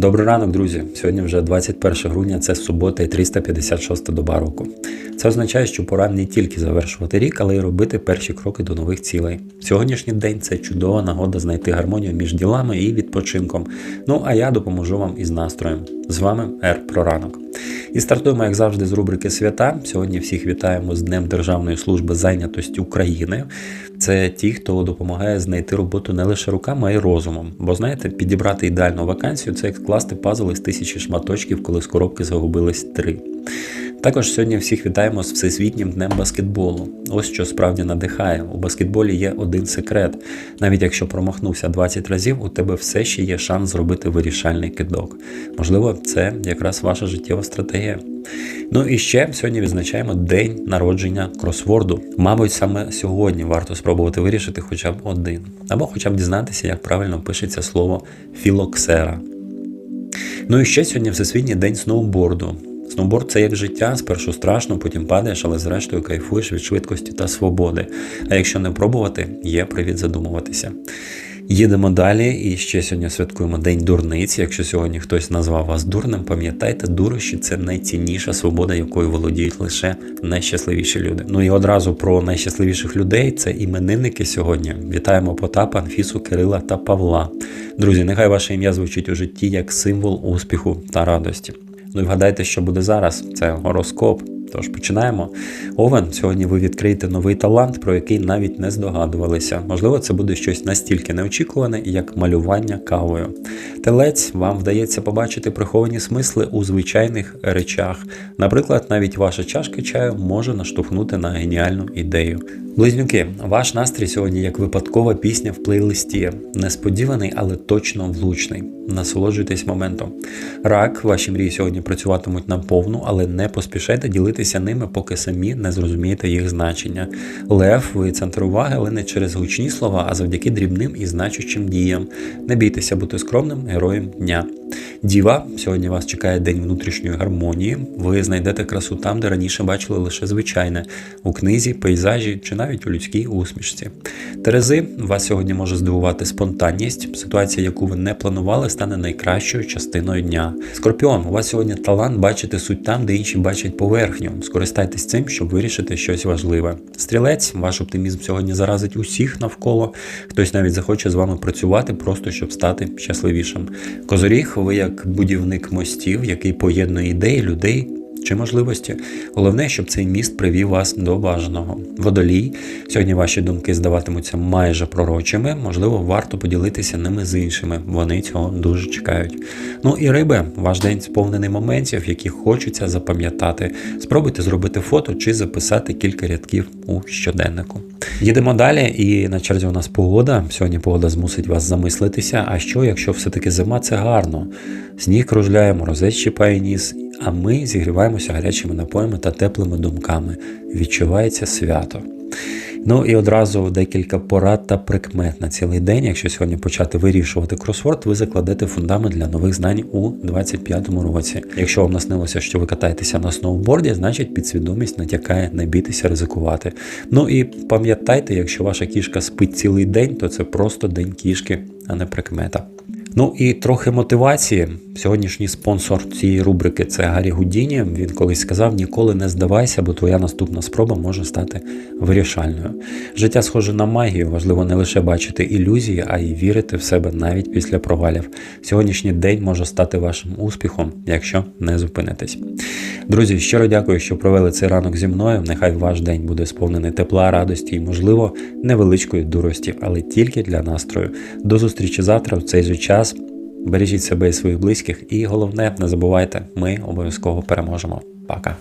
Добрий ранок, друзі. Сьогодні вже 21 грудня, це субота і 356 доба року. Це означає, що пора не тільки завершувати рік, але й робити перші кроки до нових цілей. Сьогоднішній день це чудова нагода знайти гармонію між ділами і відпочинком. Ну а я допоможу вам із настроєм. З вами Р про ранок. І стартуємо, як завжди, з рубрики Свята. Сьогодні всіх вітаємо з Днем Державної служби зайнятості України. Це ті, хто допомагає знайти роботу не лише руками, а й розумом. Бо знаєте, підібрати ідеальну вакансію це як скласти пазл із тисячі шматочків, коли з коробки загубились три. Також сьогодні всіх вітаємо з Всесвітнім днем баскетболу. Ось що справді надихає. У баскетболі є один секрет. Навіть якщо промахнувся 20 разів, у тебе все ще є шанс зробити вирішальний кидок. Можливо, це якраз ваша життєва стратегія. Ну і ще сьогодні відзначаємо день народження кросворду. Мабуть, саме сьогодні варто спробувати вирішити хоча б один, або хоча б дізнатися, як правильно пишеться слово філоксера. Ну і ще сьогодні Всесвітній день сноуборду. Сноуборд це як життя, спершу страшно, потім падаєш, але зрештою кайфуєш від швидкості та свободи. А якщо не пробувати, є привід задумуватися. Їдемо далі і ще сьогодні святкуємо День дурниці. Якщо сьогодні хтось назвав вас дурним, пам'ятайте, дурощі це найцінніша свобода, якою володіють лише найщасливіші люди. Ну і одразу про найщасливіших людей це іменинники сьогодні. Вітаємо Потапа, Анфісу, Кирила та Павла. Друзі, нехай ваше ім'я звучить у житті як символ успіху та радості. Ну і вгадайте, що буде зараз. Це гороскоп. Тож починаємо. Овен, сьогодні ви відкриєте новий талант, про який навіть не здогадувалися. Можливо, це буде щось настільки неочікуване, як малювання кавою. Телець, вам вдається побачити приховані смисли у звичайних речах. Наприклад, навіть ваша чашка чаю може наштовхнути на геніальну ідею. Близнюки, ваш настрій сьогодні як випадкова пісня в плейлисті. Несподіваний, але точно влучний. Насолоджуйтесь моментом. Рак, ваші мрії сьогодні працюватимуть на повну, але не поспішайте ділитися ними, поки самі не зрозумієте їх значення. Лев, ви центр уваги, але не через гучні слова, а завдяки дрібним і значущим діям. Не бійтеся бути скромним героєм дня. Діва, сьогодні вас чекає день внутрішньої гармонії. Ви знайдете красу там, де раніше бачили лише звичайне у книзі, пейзажі чи навіть у людській усмішці. Терези, вас сьогодні може здивувати спонтанність. Ситуація, яку ви не планували, стане найкращою частиною дня. Скорпіон, у вас сьогодні талант бачити суть там, де інші бачать поверхню. Скористайтесь цим, щоб вирішити щось важливе. Стрілець, ваш оптимізм сьогодні заразить усіх навколо. Хтось навіть захоче з вами працювати, просто щоб стати щасливішим. Козоріг, ви як будівник мостів, який поєднує ідеї, людей чи можливості. Головне, щоб цей міст привів вас до бажаного. Водолій. Сьогодні ваші думки здаватимуться майже пророчими. Можливо, варто поділитися ними з іншими. Вони цього дуже чекають. Ну і риби, ваш день сповнений моментів, які хочеться запам'ятати. Спробуйте зробити фото чи записати кілька рядків у щоденнику. Їдемо далі, і на черзі у нас погода. Сьогодні погода змусить вас замислитися. А що, якщо все-таки зима це гарно? Сніг кружляє, морозець щипає ніс, а ми зігріваємося гарячими напоями та теплими думками. Відчувається свято. Ну і одразу декілька порад та прикмет на цілий день. Якщо сьогодні почати вирішувати кросворд, ви закладете фундамент для нових знань у 25-му році. Якщо вам наснилося, що ви катаєтеся на сноуборді, значить підсвідомість натякає не бійтеся ризикувати. Ну і пам'ятайте, якщо ваша кішка спить цілий день, то це просто день кішки, а не прикмета. Ну і трохи мотивації. Сьогоднішній спонсор цієї рубрики це Гаррі Гудіні. Він колись сказав: ніколи не здавайся, бо твоя наступна спроба може стати вирішальною. Життя схоже на магію, важливо не лише бачити ілюзії, а й вірити в себе навіть після провалів. Сьогоднішній день може стати вашим успіхом, якщо не зупинитесь. Друзі, щиро дякую, що провели цей ранок зі мною. Нехай ваш день буде сповнений тепла, радості і, можливо, невеличкої дурості, але тільки для настрою. До зустрічі завтра в цей же час. Бережіть себе і своїх близьких, і головне, не забувайте, ми обов'язково переможемо. Пока.